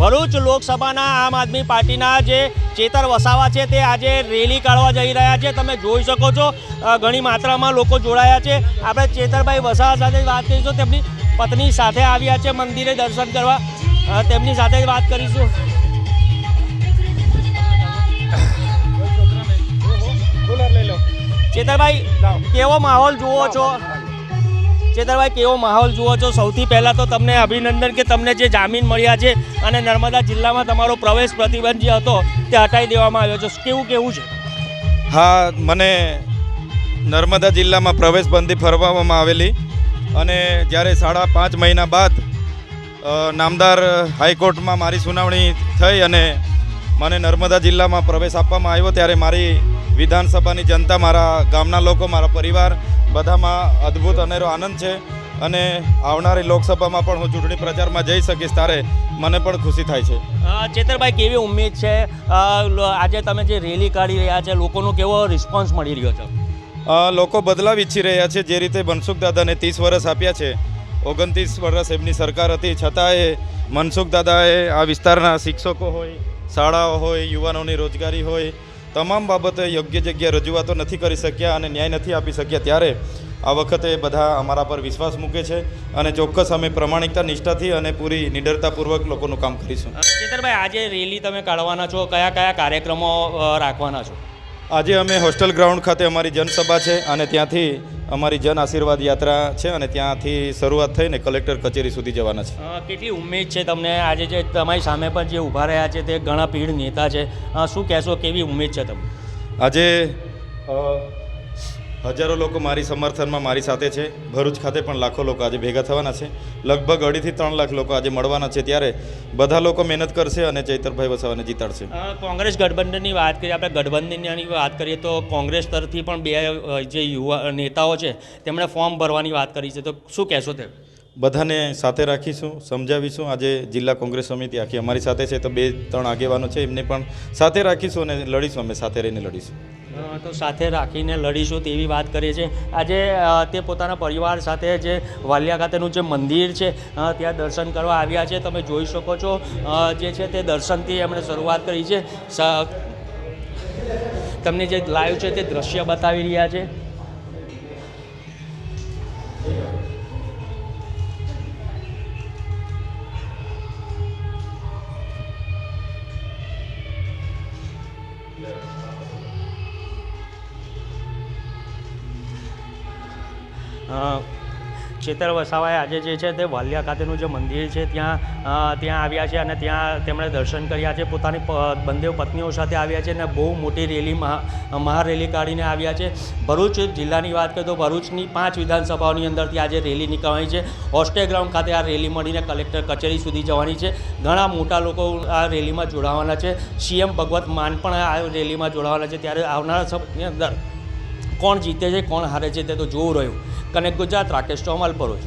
ભરૂચ લોકસભાના આમ આદમી પાર્ટીના જે ચેતર વસાવા છે તે આજે રેલી કાઢવા જઈ રહ્યા છે. તમે જોઈ શકો છો ઘણી માત્રામાં લોકો જોડાયા છે. આપણે ચેતરભાઈ વસાવા સાથે વાત કરીશું. તેમની પત્ની સાથે આવ્યા છે મંદિરે દર્શન કરવા. તેમની સાથે જ વાત કરીશું. ચેતરભાઈ, કેવો માહોલ જુઓ છો? ચેતરભાઈ, કેવો માહોલ જુઓ છો? સૌથી પહેલાં તો તમને અભિનંદન કે તમને જે જામીન મળ્યા છે અને નર્મદા જિલ્લામાં તમારો પ્રવેશ પ્રતિબંધ જે હતો તે હટાવી દેવામાં આવ્યો છે. કેવું કેવું છે? હા, મને નર્મદા જિલ્લામાં પ્રવેશબંધી ફરવામાં આવેલી અને જ્યારે સાડા પાંચ મહિના બાદ નામદાર હાઈકોર્ટમાં મારી સુનાવણી થઈ અને મને નર્મદા જિલ્લામાં પ્રવેશ આપવામાં આવ્યો, ત્યારે મારી વિધાનસભાની જનતા મારા ગામના લોકો મારા પરિવાર બધામાં અદ્ભુત અનેરો આનંદ છે અને આવનારી લોકસભામાં પણ હું ચૂંટણી પ્રચારમાં જઈ શકીશ ત્યારે મને પણ ખુશી થાય છે. ચેતરભાઈ કેવી ઉમેદ છે? આજે તમે જે રેલી કાઢી રહ્યા છે લોકોનો કેવો રિસ્પોન્સ મળી રહ્યો છે? લોકો બદલાવ ઈચ્છી રહ્યા છે જે રીતે મનસુખ દાદાને ત્રીસ વર્ષ આપ્યા છે ઓગણત્રીસ વર્ષ એમની સરકાર હતી છતાંય મનસુખ દાદાએ આ વિસ્તારના શિક્ષકો હોય શાળાઓ હોય યુવાનોની રોજગારી હોય તમામ બાબતે યોગ્ય જગ્યાએ રજૂઆતો નથી કરી શક્યા અને ન્યાય નથી આપી શક્યા ત્યારે આ વખતે બધા અમારા પર વિશ્વાસ મૂકે છે અને ચોક્કસ અમે પ્રમાણિકતા, નિષ્ઠાથી અને પૂરી નિડરતાપૂર્વક લોકોનું કામ કરીશું. ચેતરભાઈ આજે રેલી તમે કાઢવાના છો? કયા કયા કાર્યક્રમો રાખવાના છો? આજે અમે હોસ્ટેલ ગ્રાઉન્ડ ખાતે અમારી જનસભા છે અને ત્યાંથી અમારી જન આશીર્વાદ યાત્રા છે અને ત્યાંથી શરૂઆત થઈને કલેક્ટર કચેરી સુધી જવાના છે. કેટલી ઉમેદ છે તમને? આજે જે તમારી સામે પણ જે ઊભા રહ્યા છે તે ઘણા પીઢ નેતા છે. શું કહેશો? કેવી ઉમેદ છે તમને? આજે હજારો લોકો મારી સમર્થનમાં મારી સાથે છે. ભરૂચ ખાતે પણ લાખો લોકો આજે ભેગા થવાના છે. લગભગ અઢીથી ત્રણ લાખ લોકો આજે મળવાના છે ત્યારે બધા લોકો મહેનત કરશે અને ચૈતરભાઈ વસાવાને જીતાડશે. કોંગ્રેસ ગઠબંધનની વાત કરીએ, આપણે ગઠબંધનની વાત કરીએ તો કોંગ્રેસ તરફથી પણ બે જે યુવા નેતાઓ છે, તેમણે ફોર્મ ભરવાની વાત કરી છે. તો શું કહેશો તે? બધાને સાથે રાખીશું, સમજાવીશું. આજે જિલ્લા કોંગ્રેસ સમિતિ આખી અમારી સાથે છે, તો બે, ત્રણ આગેવાનો છે, એમને પણ સાથે રાખીશું અને લડીશું, અમે સાથે રહીને લડીશું. તો સાથે રાખીને લડીશું તેવી વાત કરીએ છીએ. આજે તે પોતાના પરિવાર સાથે જે વાલિયા ખાતેનું જે મંદિર છે ત્યાં દર્શન કરવા આવ્યા છે. તમે જોઈ શકો છો જે છે તે દર્શનથી એમણે શરૂઆત કરી છે. તમને જે લાઈવ છે તે દ્રશ્ય બતાવી રહ્યા છે. 我啊 ચેતર વસાવાએ આજે જે છે તે વાલિયા ખાતેનું જે મંદિર છે, ત્યાં ત્યાં આવ્યા છે અને ત્યાં તેમણે દર્શન કર્યા છે. પોતાની બંને પત્નીઓ સાથે આવ્યા છે અને બહુ મોટી રેલી મહા મહારેલી કાઢીને આવ્યા છે. ભરૂચ જિલ્લાની વાત કરીએ તો ભરૂચની પાંચ વિધાનસભાઓની અંદરથી આજે રેલી નીકળવાની છે. હોસ્ટેલ ગ્રાઉન્ડ ખાતે આ રેલી મળીને કલેક્ટર કચેરી સુધી જવાની છે. ઘણા મોટા લોકો આ રેલીમાં જોડાવાના છે. સીએમ ભગવત માન પણ આ રેલીમાં જોડાવાના છે. ત્યારે આવનારા સમયની અંદર કોણ જીતે છે, કોણ હારે છે તે તો જોવું રહ્યું. કનેક્ટ ગુજરાત રાકેશ ચોમલ ભરૂચ.